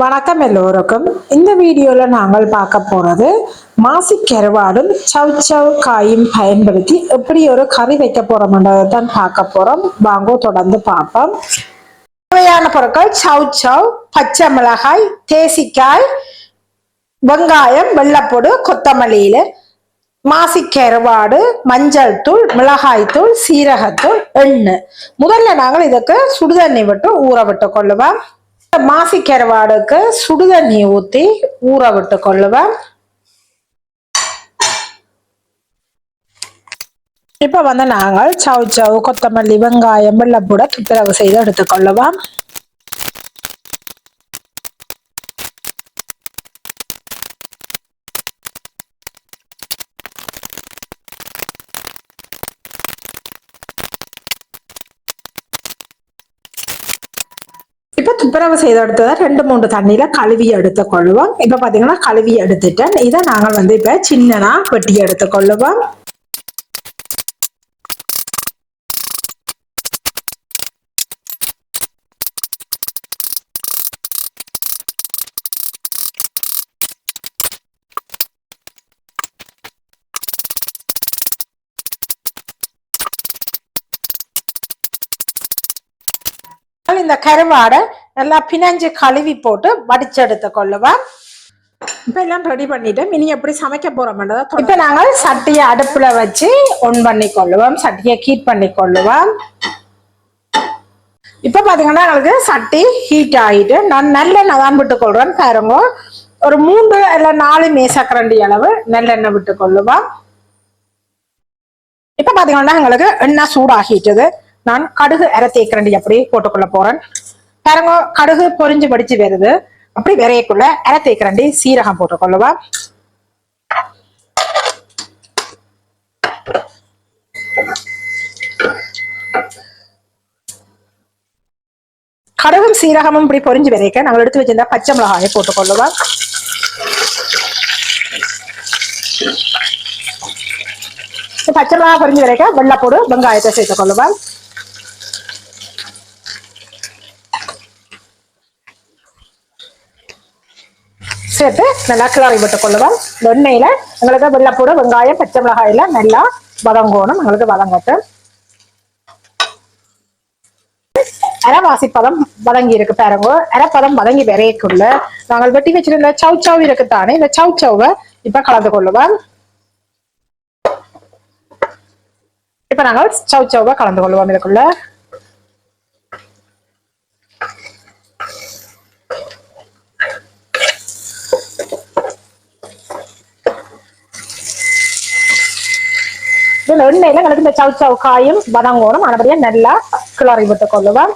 வணக்கம் எல்லோருக்கும். இந்த வீடியோல நாங்கள் பார்க்க போறது மாசி கருவாடும் சவ் சவ் காயும் பயன்படுத்தி எப்படி ஒரு கறி வைக்க போறோம்ன்றதை தான் பார்க்க போறோம். வாங்கோ தொடர்ந்து பார்ப்போம். தேவையான பொருட்கள் சவ் சவ் பச்சை மிளகாய் தேசிக்காய் வெங்காயம் வெள்ளப்பொடு கொத்தமல்லியில மாசி கருவாடு மஞ்சள் தூள் மிளகாய் தூள் சீரகத்தூள் எண்ணெய் முதல்ல நாங்கள் இதுக்கு சுடுதண்ணி விட்டு ஊற விட்டு கொள்ளுவோம். மாசி கருவாடுக்கு சுடுதண்ணி ஊற்றி ஊற விட்டு கொள்ளுவேன். இப்போ வந்து நாங்கள் சவு சவு கொத்தமல்லி வெங்காயம் வெள்ளப்பூட துப்புரவு செய்து எடுத்துக்கொள்ளுவோம் இப்போ துப்புரவு செய்த எடுத்ததை ரெண்டு மூணு தண்ணியில கழுவி எடுத்துக்கொள்ளுவோம் இப்போ பார்த்தீங்கன்னா கழுவி எடுத்துட்டேன். இதை நாங்கள் வந்து இப்போ சின்னனா வெட்டி எடுத்துக்கொள்ளுவோம் இந்த கருவாடை நல்லா பிணைஞ்சு கழுவி போட்டு வடிச்செடுத்து கொள்ளுவேன் இப்ப எல்லாம் ரெடி பண்ணிட்டு இனி எப்படி சமைக்க போறோம்ன்றதை இப்ப நாங்கள் சட்டியை அடுப்புல வச்சு ஒன் பண்ணி கொள்ளுவோம். சட்டியை கீட் பண்ணி கொள்ளுவோம். இப்ப பாத்தீங்கன்னா எங்களுக்கு சட்டி ஹீட் ஆகிட்டு நான் நல்லெண்ணெய் தான் விட்டு கொள்றேன் பாருங்க. ஒரு மூன்று இல்ல நாலு மேசக்கரண்டி அளவு நல்லெண்ணெய் விட்டு கொள்ளுவோம். இப்ப பாத்தீங்கன்னா எங்களுக்கு எண்ணெய் சூடாகிட்டது. நான் கடுகு அரை தேக்கரண்டி அப்படி போட்டுக்கொள்ள போறேன். பாருங்க கடுகு பொரிஞ்சு படிச்சு வருது. அப்படி விரையக்குள்ள அரை தேக்கரண்டி சீரகம் போட்டுக்கொள்ளுவா. கடுகும் சீரகமும் இப்படி பொரிஞ்சு விரைக்க நாங்கள் எடுத்து வச்சிருந்தா பச்சை மிளகாயை போட்டுக்கொள்ளுவா. பச்சை மிளகா பொரிஞ்சு விரைக்க வெள்ளப்போடு வெங்காயத்தை சேர்த்துக் சேர்த்து நல்லா கிளறி விட்டுக் கொள்ளுவோம் எண்ணெயில எங்களுக்கு வெள்ளப்பூடு வெங்காயம் பச்சை மிளகாயில நல்லா வதங்கணும். எங்களுக்கு வதங்கட்டும். அரைவாசி பதம் வதங்கி இருக்கு பாருங்க. அரைப்பதம் வதங்கி விரையக்குள்ள நாங்கள் வெட்டி வச்சிருந்த சவு சவு இருக்குத்தானே இந்த சவு சவுவை இப்ப கலந்து கொள்ளுவோம் இப்ப நாங்கள் சவு சவுவை கலந்து கொள்வோம் இதுக்குள்ள. இந்த எண்ணெயில எங்களுக்கு இந்த சவு சவு காயும் வதங்கணும் ஆனபடியா நல்லா கிளறி விட்டு கொள்ளுவேன்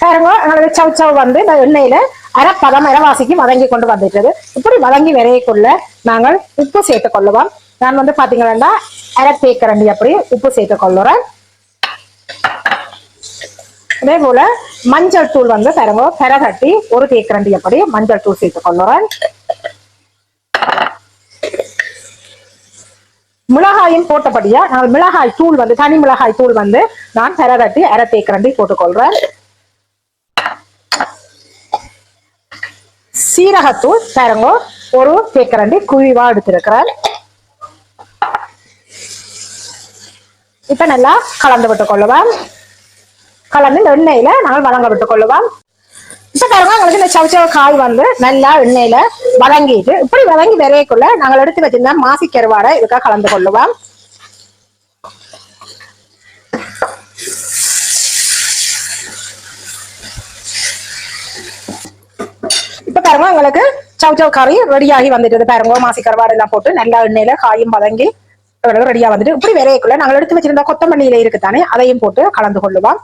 பாருங்க எங்களுக்கு சவு சவு வந்து இந்த எண்ணெயில அரை பதம் அரைவாசிக்கு வதங்கி கொண்டு வந்துட்டது இப்படி வதங்கி விரையக்குள்ள நாங்கள் உப்பு சேர்த்து கொள்ளுவோம். நான் வந்து பாத்தீங்கன்னா அரை தேக்கரண்டி அப்படி உப்பு சேர்த்து கொள்ளுறேன். அதே போல மஞ்சள் தூள் வந்து தரங்க பெற தட்டி ஒரு தேக்கரண்டி அப்படி மஞ்சள் தூள் சேர்த்து கொள்ளுறேன். மிளகாயும் போட்டபடியா நான் மிளகாய் தூள் வந்து தனி மிளகாய் தூள் வந்து நான் பெற தட்டி அரை தேக்கரண்டி போட்டுக்கொள்றேன் சீரகத்தூள் பாருங்க ஒரு தேக்கரண்டி குழிவா எடுத்திருக்கிறேன் இப்ப நல்லா கலந்து விட்டுக் கொள்ளுவேன் கலந்து இந்த எண்ணெயில நாங்கள் வதங்க விட்டுக் கொள்ளுவோம். இப்ப பாருங்க உங்களுக்கு இந்த சவச்சவ காய் வந்து நல்லா எண்ணெயில வதங்கிட்டு இப்படி வதங்கி விரையக்குள்ள நாங்கள் எடுத்து வச்சிருந்தா மாசி கருவாடை இதுக்காக கலந்து கொள்ளுவோம் இப்ப பாருங்க உங்களுக்கு சவ் சவ் கறி ரெடியாகி வந்துட்டு பாருங்க மாசி கருவாடு எல்லாம் போட்டு நல்லா எண்ணெயில காயும் வதங்கி ரெடியா வந்துட்டு இப்படி விரையக்குள்ள நாங்கள் எடுத்து வச்சிருந்த கொத்தமல்லியில இருக்குத்தானே அதையும் போட்டு கலந்து கொள்ளுவோம்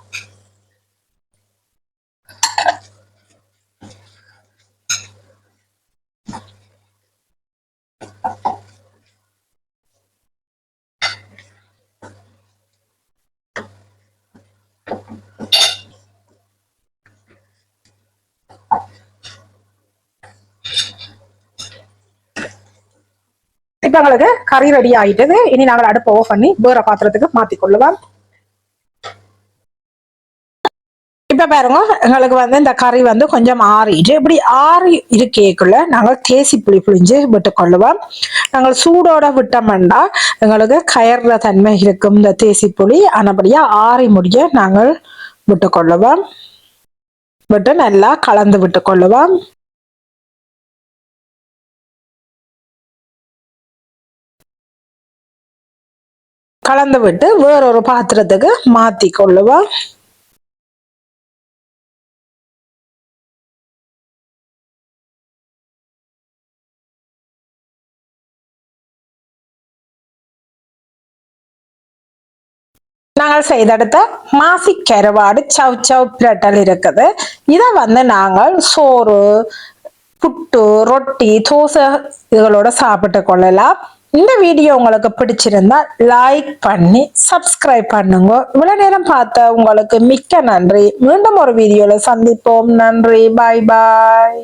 எங்களுக்கு கறி ரெடி ஆயிட்டது இனி நாங்கள் அடுப்பு ஓஃப் பண்ணி வேற பாத்திரத்துக்கு மாத்தி கொள்ளுவோம் இப்ப பாருங்க எங்களுக்கு வந்து இந்த கறி வந்து கொஞ்சம் ஆறிட்டு இப்படி ஆறி இருக்கேக்குள்ள நாங்கள் தேசி புளி புளிஞ்சு விட்டு கொள்ளுவோம் நாங்கள் சூடோட விட்டோம்னா எங்களுக்கு கயர்ற தன்மை இருக்கும் இந்த தேசி புளி ஆனபடியா ஆறி முடிய நாங்கள் விட்டு கொள்ளுவோம் விட்டு நல்லா கலந்து விட்டு கலந்து விட்டு வேறொரு பாத்திரத்துக்கு மாத்தி கொள்ளுவோம் நாங்கள் செய்தெடுத்த மாசி கருவாடு சவ் சவ் பிரட்டல் இருக்குது. இதை வந்து நாங்கள் சோறு புட்டு ரொட்டி தோசை இதுகளோட சாப்பிட்டு கொள்ளலாம். இந்த வீடியோ உங்களுக்கு பிடிச்சிருந்தா லைக் பண்ணி சப்ஸ்கிரைப் பண்ணுங்க. இவ்வளவு நேரம் பார்த்த உங்களுக்கு மிக்க நன்றி. மீண்டும் ஒரு வீடியோல சந்திப்போம். நன்றி. பாய் பாய்